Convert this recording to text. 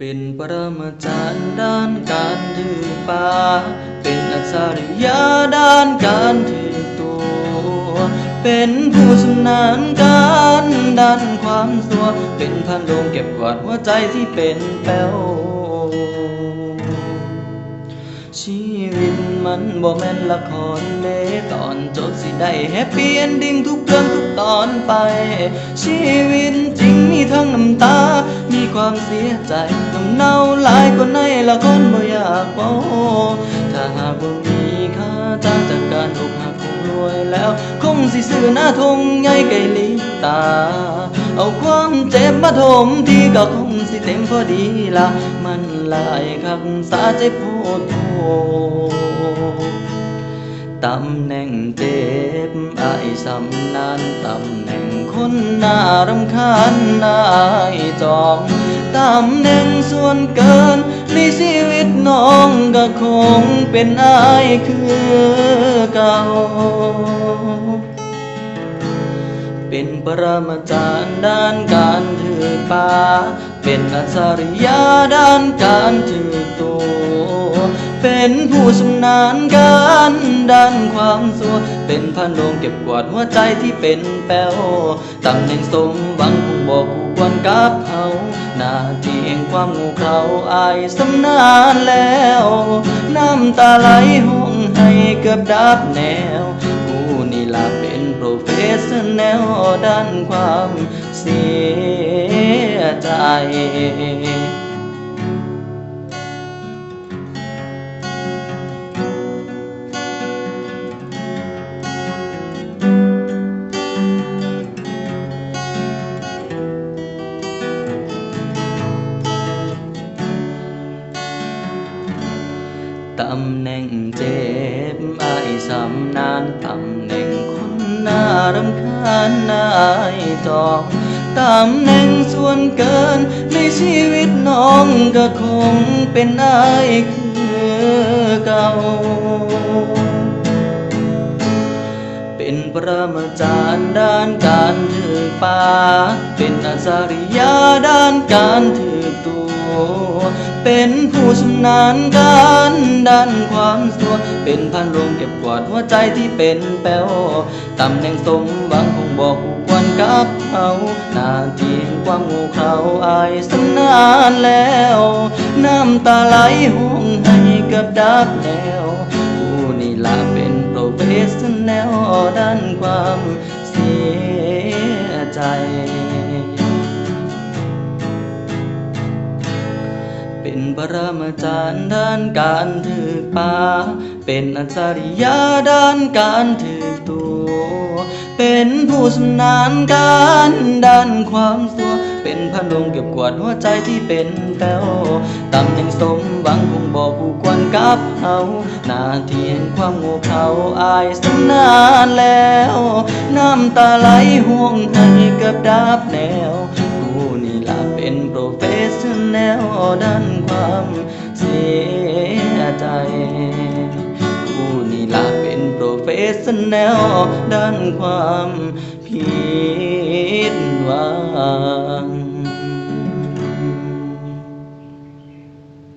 เป็นปรมาจารย์ด้านการถือป่าเป็นอัจฉริยะด้านการถือตัว เป็นผู้ชำนาญการด้านความสัว เป็นพันโลงเก็บกวาดหัวใจที่เป็นแป้วชีวิตมันบ่แม่นละครเด้ตอนจบสิได้แฮปปี้เอนดิ้งทุกเรื่องทุกตอนไป ชีวิตจริงมีทั้งน้ำตา ความเสียใจน้ำเน่าหลายกว่าในละครบ่อยากเว้าถ้าหากว่ามีค่าจ้างจากการอกหักคงรวยแล้ว คงสิซื้อหน้าทงใหญ่ไก่ลิตา เอาความเจ็บมาถมที่ก็คงสิเต็มพอดีละมันหลายคำสาใจโพดโพ ตำแหน่งเจ็บไอายสำนานตำแหน่งคนน่ารำคาญนายจองตำแหน่งส่วนเกิน ในชีวิตน้องก็คงเป็นอายคือเก่า เป็นปรมาจารย์ด้านการถือป่าเป็นอัจฉริยะด้านการถือตัว นผู้ชำนาญการด้านความสัว เป็นพันโลงเก็บกวาดหัวใจที่เป็นแป้วตำแหน่งสมหวังคงบอกคู่ควรกับเขาหน้าที่แห่งความงูเขาอายสำนานแล้ว น้ำตาไหลห้องให้เกือบดับแนวผู้นี่ล่ะเป็นโปรเฟสเซอร์แนลด้านความเสียใจ ตำแหน่งเจ็บอายสำนานตำแหน่งคนน่ารำคาญนายจองตำแหน่งส่วนเกิน ในชีวิตน้องก็คงเป็นอายคือเก่าเป็นประมาจารย์ด้านการถือป่าเป็นอาจาริยะด้านการถือตัว เป็นผู้ชำนาญการด้านความสัว เป็นพันโรงเก็บกวาดหัวใจที่เป็นแป้วตำแหน่งสมหวังคงบอกคู่ควรกับเขาหน้าที่ความงูเขาอายสำนานแล้ว น้ำตาไหลห้องให้กับดับแนวผู้นี่ล่ะเป็นโปรเฟสชันแนลด้านความเสียใจ เป็นปรมาจารย์ด้านการถือป่าเป็นอัจฉริยะด้านการถือตัว เป็นผู้ชำนาญการด้านความสัว เป็นพันลงเก็บกวาดหัวใจที่เป็นแป้วตำแหน่งสมหวังคงบอกผู้ควรกับเขาหน้าที่แห่งความโง่เขาอายสำนานแล้ว น้ำตาไหลห่วงให้กับดับแนว นี่ล่ะเป็นโปรเฟสชั่นแนลด้านความเสียใจผู้นี่ล่ะเป็นโปรเฟสชั่นแนลด้านความผิดหวัง